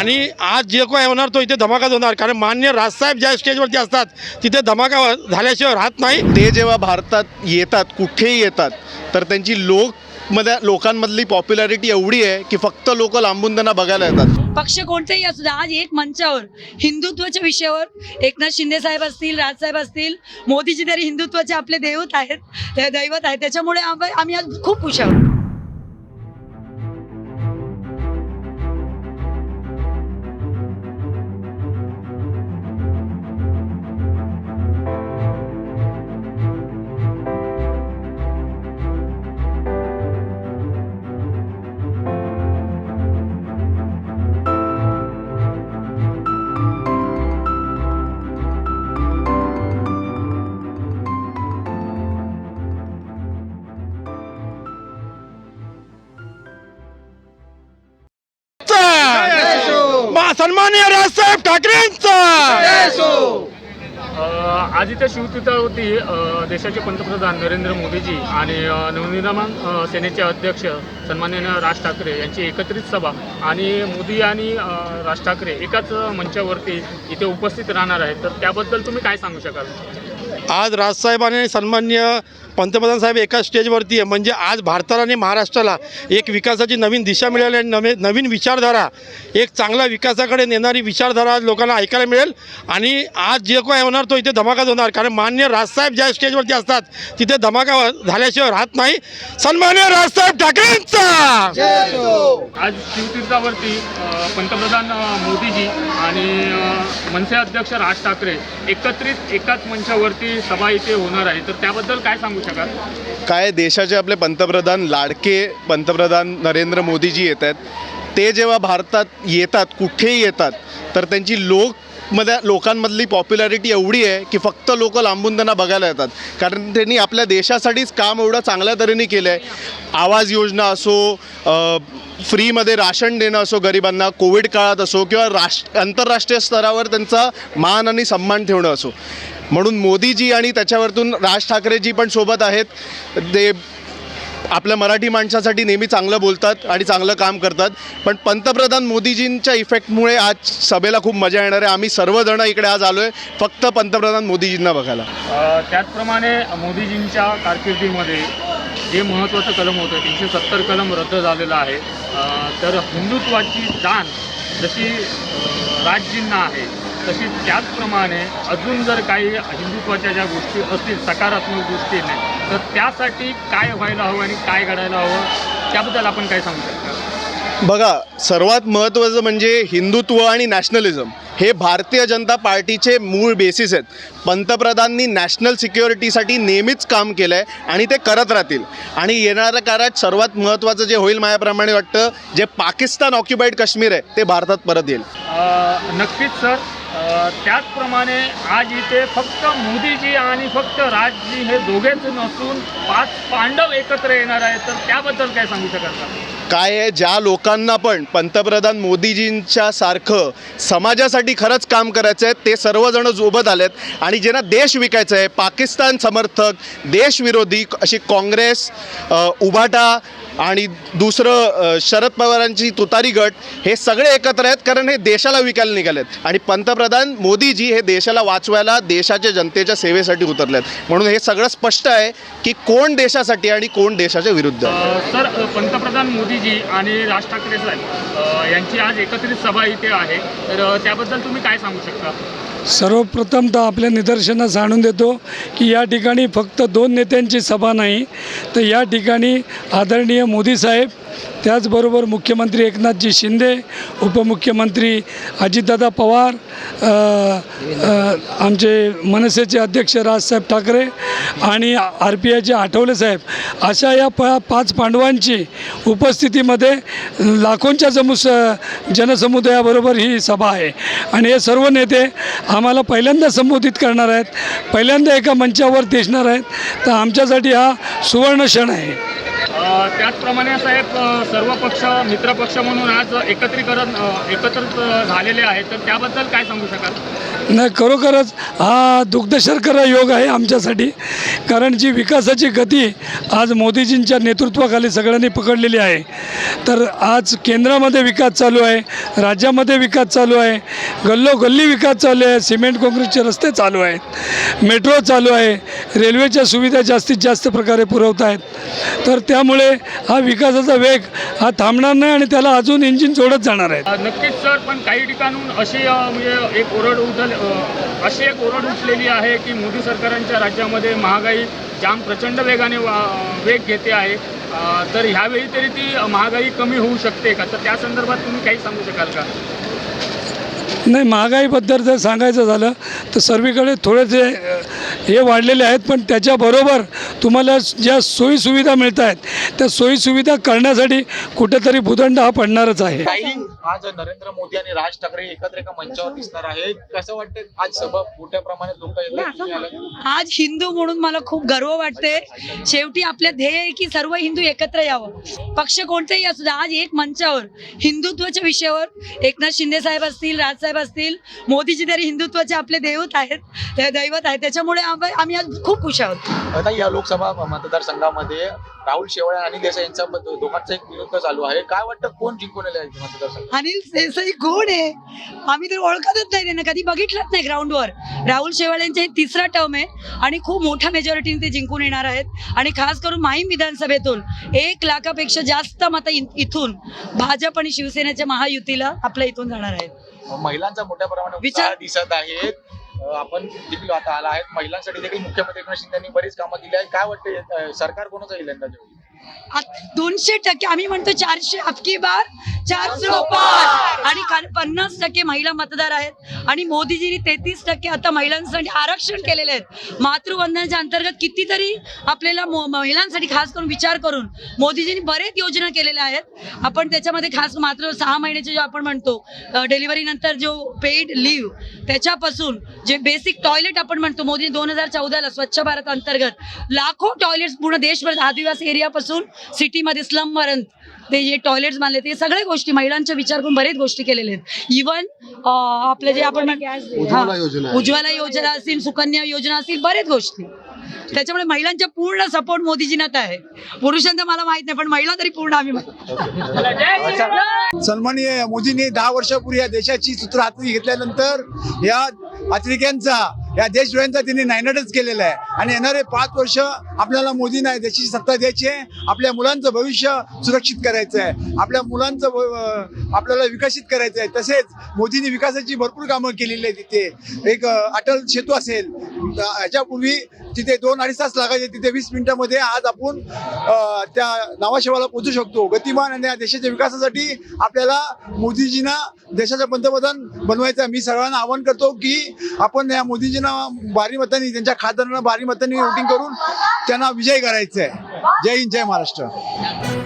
आणि आज जे काही होणार तो इथे धमाकाच होणार कारण मान्य राजसाहेब ज्या स्टेजवरती असतात तिथे धमाका झाल्याशिवाय राहत नाही. ते जेव्हा भारतात येतात कुठेही येतात तर त्यांची लोक मध्ये लोकांमधली पॉप्युलॅरिटी एवढी आहे की फक्त लोक लांबून त्यांना बघायला येतात. पक्ष कोणतेही असू द्या आज एक मंचावर हिंदुत्वाच्या विषयावर एकनाथ शिंदे साहेब असतील राजसाहेब असतील मोदीजी तरी हिंदुत्वाचे आपले दैवत आहेत दैवत आहेत. त्याच्यामुळे आम्ही आम्ही आज खूप खुश आहोत. सन्माननीय राजसाहेब ठाकरेंचा! आज इथे शिवतीर्थावरती अ, देशाचे पंतप्रधान नरेंद्र मोदीजी आणि नवनिर्माण सेनेचे अध्यक्ष सन्माननीय राज ठाकरे यांची एकत्रित सभा आणि मोदी आणि राज ठाकरे एकाच मंचावरती इथे उपस्थित राहणार आहेत. तर त्याबद्दल तुम्ही काय सांगू शकाल? आज राजसाहेबांनी सन्मान्य पंतप्रधान साहेब एका स्टेजवरती आहे. म्हणजे आज भारताला आणि महाराष्ट्राला एक विकासाची नवीन दिशा मिळेल आणि नवे नवीन विचारधारा एक चांगला विकासाकडे नेणारी विचारधारा आज लोकांना ऐकायला मिळेल. आणि आज जे काय होणार तो इथे धमाकाच होणार. कारण मान्य राजसाहेब ज्या स्टेजवरती असतात तिथे धमाका झाल्याशिवाय राहत नाही. सन्मान्य राजसाहेब ठाकरेंचा! आज शिवतीर्थावरती पंतप्रधान मोदीजी आणि मनसे अध्यक्ष राज ठाकरे एकत्रित एकाच मंचावरती सभा इथे होणार आहे. तर त्याबद्दल काय सांगू शकाल? काय देशाचे आपले पंतप्रधान लाडके पंतप्रधान नरेंद्र मोदीजी येत आहेत ते जेव्हा भारतात येतात कुठेही येतात तर त्यांची लोक मध्ये लोकांमधली पॉप्युलॅरिटी एवढी आहे की फक्त लोक लांबून त्यांना बघायला येतात. कारण त्यांनी आपल्या देशासाठीच काम एवढं चांगल्या तऱ्हेने केलं आहे आवाज योजना असो फ्रीमध्ये राशन देणं असो गरिबांना कोविड काळात असो किंवा राष्ट्र आंतरराष्ट्रीय स्तरावर त्यांचा मान आणि सन्मान ठेवणं असो. म्हणून मोदीजी आणि त्याच्यावरतून राज ठाकरेजी पण सोबत आहेत. ते आपल्या मराठी माणसासाठी नेहमी चांगलं बोलतात आणि चांगलं काम करतात. पण पंतप्रधान मोदीजींच्या इफेक्टमुळे आज सभेला खूप मजा येणार आहे. आम्ही सर्वजण इकडे आज आलो आहे फक्त पंतप्रधान मोदीजींना बघायला. त्याचप्रमाणे मोदीजींच्या कारकिर्दीमध्ये जे महत्त्वाचं कलम होतं तीनशे सत्तर कलम रद्द झालेलं आहे. तर हिंदुत्वाची जाण जशी राजजींना आहे तशी त्याचप्रमाणे अजून जर काही हिंदुत्वाच्या ज्या गोष्टी असतील सकारात्मक गोष्टीने तर त्यासाठी काय व्हायला हवं आणि काय घडायला हवं त्याबद्दल आपण काय सांगू शकता? बघा सर्वात महत्त्वाचं म्हणजे हिंदुत्व आणि नॅशनलिझम हे भारतीय जनता पार्टीचे मूळ बेसिस आहेत. पंतप्रधानांनी नॅशनल सिक्युरिटीसाठी नेहमीच काम केलं आहे आणि ते करत राहतील. आणि येणाऱ्या काळात सर्वात महत्त्वाचं जे होईल माझ्याप्रमाणे वाटतं जे पाकिस्तान ऑक्युपाईड काश्मीर आहे ते भारतात परत येईल. नक्कीच सर. त्याचप्रमाणे आज इथे फक्त मोदीजी आणि फक्त राजजी हे दोघेच नसून पाच पांडव एकत्र येणार आहेत. तर त्याबद्दल काय सांगू शकाल का? काय आहे? ज्या लोकांना पण पंतप्रधान मोदीजींच्या सारखं समाजासाठी खरंच काम करायचं आहे ते सर्वजण सोबत आलेत. आणि ज्यांना देश विकायचा आहे पाकिस्तान समर्थक देशविरोधी अशी काँग्रेस उभाटा आणि दुसरं शरद पवारांची तुतारी गट हे सगळे एकत्र आहेत कारण हे देशाला विकायला निघालेत. आणि पंतप्रधान मोदीजी हे देशाला वाचवायला देशाच्या जनतेच्या सेवेसाठी उतरले आहेत म्हणून हे सगळं स्पष्ट आहे की कोण देशासाठी आणि कोण देशाच्या विरुद्ध सर पंतप्रधान मोदीजी आणि राज ठाकरे साहेब यांची आज एकत्रित सभा इथे आहे. तर त्याबद्दल तुम्ही काय सांगू शकता? सर्वप्रथम तर आपल्या निदर्शनास आणून देतो की या ठिकाणी फक्त दोन नेत्यांची सभा नाही तर या ठिकाणी आदरणीय मोदी साहेब त्याचबरोबर मुख्यमंत्री एकनाथजी शिंदे उपमुख्यमंत्री अजितदादा पवार आमचे मनसेचे अध्यक्ष राजसाहेब ठाकरे आणि आर पी आयचे आठवले साहेब अशा या प पाच पांडवांची उपस्थितीमध्ये लाखोंच्या जमुस जनसमुदायाबरोबर ही सभा आहे. आणि हे सर्व नेते आम्हाला पहिल्यांदा संबोधित करणार आहेत. पहिल्यांदा एका मंचावर दिसणार आहेत. तर आमच्यासाठी हा सुवर्ण क्षण आहे. त्याचप्रमाणे साहेब सर्व पक्ष मित्रपक्ष म्हणून आज एकत्रीकरण एकत्रित झालेले आहेत. तर त्याबद्दल काय सांगू शकाल? नाही खरोखरच हा दुग्धशर्करा योग आहे आमच्यासाठी. कारण जी विकासाची गती आज मोदीजींच्या नेतृत्वाखाली सगळ्यांनी पकडलेली आहे. तर आज केंद्रामध्ये विकास चालू आहे राज्यामध्ये विकास चालू आहे गल्लोगल्ली विकास चालू आहे सिमेंट काँक्रीटचे रस्ते चालू आहेत मेट्रो चालू आहे रेल्वेच्या सुविधा जास्तीत जास्त प्रकारे पुरवत आहेत. तर त्यामुळे हा विकासाचा वेग हा थांबणार नाही आणि त्याला अजून इंजिन जोडत जाणार आहे नक्कीच सर. पण काही ठिकाणून असे म्हणजे एक ओरड उचल अशी एक ओरड उठलेली आहे की मोदी सरकारांच्या राज्यामध्ये महागाई जाम प्रचंड वेगाने वा- वेग घेते आहे. तर ह्यावेळी तरी ती महागाई कमी होऊ शकते का? तर त्या संदर्भात तुम्ही काही सांगू शकाल का? नाही महागाईबद्दल जर सांगायचं झालं तर सर्वीकडे थोडेसे अ, हे वाढलेले आहेत पण त्याच्याबरोबर तुम्हाला ज्या सोयीसुविधा मिळत आहेत त्या सोयीसुविधा करण्यासाठी कुठेतरी भूदंड हा पडणारच आहे. काही आज नरेंद्र मोदी आणि राज ठाकरे एकत्र एका मंचावर दिसणार आहे कसं वाटतं आज सभा मोठ्या प्रमाणात लोक. आज हिंदू म्हणून मला खूप गर्व वाटते शेवटी आपल्या ध्येय आहे की सर्व हिंदू एकत्र यावं. पक्ष कोणतेही असू दे आज एक मंचावर हिंदुत्वाच्या विषयावर एकनाथ शिंदे साहेब असतील राजसाहेब असतील मोदीजी तरी हिंदुत्वाचे आपले देवत आहेत दैवत आहेत. त्याच्यामुळे आम- आम्ही आज खूप खुश आहोत. आता या लोकसभा मतदारसंघामध्ये राहुल शेवाळे आणि अनिल देसाई यांचा दोघांचा एक विरुद्ध चालू आहे. काय वाटतं? कोण जिंकून अनिल देसाई कोण आहे? आम्ही तर ओळखतच नाही त्यांना कधी बघितलंच नाही ग्राउंडवर राहुल शेवाळे यांचे तिसरा टर्म आहे आणि खूप मोठ्या मेजॉरिटीने ते जिंकून येणार आहेत. आणि खास करून माहीम विधानसभेतून एक लाखापेक्षा जास्त मतं इथून भाजप आणि शिवसेनेच्या महायुतीला आपल्या इथून जाणार आहेत. महिलांचा मोठ्या प्रमाणात विचार- दिसत आहे अं, आपण देखील आता आला आहेत महिलांसाठी देखील मुख्यमंत्री एकनाथ शिंदे यांनी बरीच कामं केली आहेत. काय वाटतं सरकार कोणाचं येईल यंदा आत- दोनशे टक्के आम्ही म्हणतो चारशे अबकी बार. चारशे पाच. आणि पन्नास टक्के महिला मतदार आहेत. आणि मोदीजींनी तेहतीस टक्के आता महिलांसाठी आरक्षण केलेले आहेत. मातृवंदनाच्या अंतर्गत कितीतरी आपल्याला महिलांसाठी खास करून विचार करून मोदीजींनी बरेच योजना केलेल्या आहेत. आपण त्याच्यामध्ये खास मात्र सहा महिन्याचे जो आपण म्हणतो डिलिव्हरी नंतर जो पेड लिव्ह त्याच्यापासून जे बेसिक टॉयलेट आपण म्हणतो मोदी दोन हजार चौदाला स्वच्छ भारत अंतर्गत लाखो टॉयलेट्स पूर्ण देशभर आदिवासी एरियापासून सिटीमध्ये स्लमपर्यंत ते जे टॉयलेट्स बांधले ते सगळ्या गोष्टी महिलांचा विचार करून बरेच गोष्टी केलेल्या आहेत. इवन आपलं जे आपण उज्ज्वला योजना असतील सुकन्या योजना असतील बरेच गोष्टी. त्याच्यामुळे महिलांच्या पूर्ण सपोर्ट मोदीजींना आहे. पुरुषांचा मला माहीत नाही पण महिला तरी पूर्ण आम्ही म्हणतो. सन्माननीय मोदींनी दहा वर्षापूर्वी या देशाची सूत्र हाती घेतल्यानंतर या अतिरेक्यांचा या देशद्रोह्यांचा त्यांनी नायनाटच केलेला आहे. आणि येणारे पाच वर्ष आपल्याला मोदींना नाही देशाची सत्ता द्यायची आहे. आपल्या मुलांचं भविष्य सुरक्षित करायचं आहे. आपल्या मुलांचं आपल्याला विकसित करायचं आहे. तसेच मोदींनी विकासाची भरपूर कामं केलेली आहे तिथे एक अटल सेतू असेल. याच्यापूर्वी ह्याच्यापूर्वी तिथे दोन अडीच तास लागायचे तिथे वीस मिनिटामध्ये आज आपण त्या नावाशेवाला पोहोचू शकतो. गतिमान आणि या देशाच्या विकासासाठी आपल्याला मोदीजींना देशाचा पंतप्रधान बनवायचं आहे. मी सर्वांना आवाहन करतो की आपण या मोदीजींना भारी मतांनी त्यांच्या खासदारांना भारी मतांनी वोटिंग करून त्यांना विजय करायचं आहे. जय हिंद जय महाराष्ट्र.